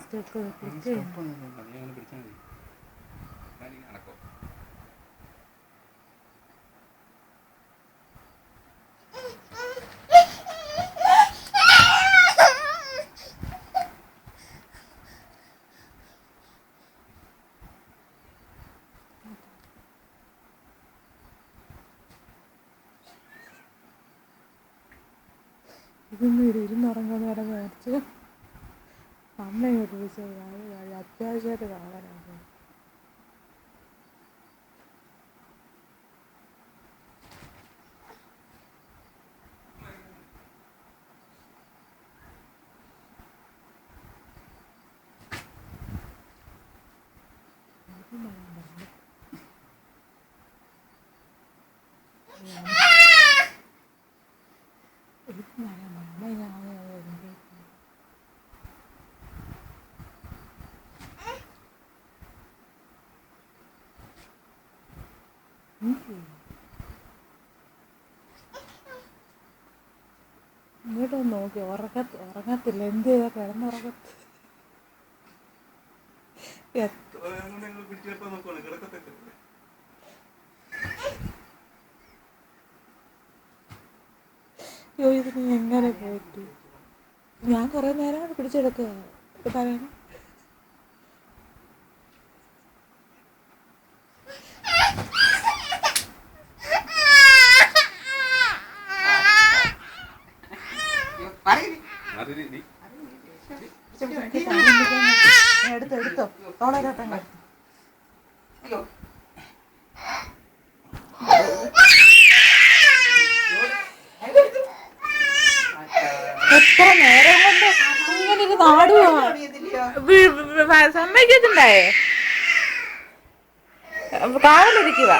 Step click step ഒന്നും ഇല്ല. നീ അങ്ങനെ പിടിച്ചാൽ അമ്മ ഇങ്ങോട്ട് വിളിച്ചത് കാര്യം അത്യാവശ്യമായിട്ട് കാണാനാണ് അമ്മ ഞാൻ ഇങ്ങോട്ടൊന്ന് നോക്കി. ഉറക്കത്ത് ഉറങ്ങത്തില്ല. എന്ത് ചെയ്താ കിടന്നുറങ്ങത്ത്? അയ്യോ ഇതിന് എങ്ങനെ പോയിട്ട്? ഞാൻ കുറേ നേരം പിടിച്ചെടുക്കുക പറയണം? എടുത്തോ എത്ര നേരം കൊണ്ട് ഇങ്ങനെ ഒരു നാടുവാ സമ്മതിക്കത്തുണ്ടായേ കാവലിരിക്കുക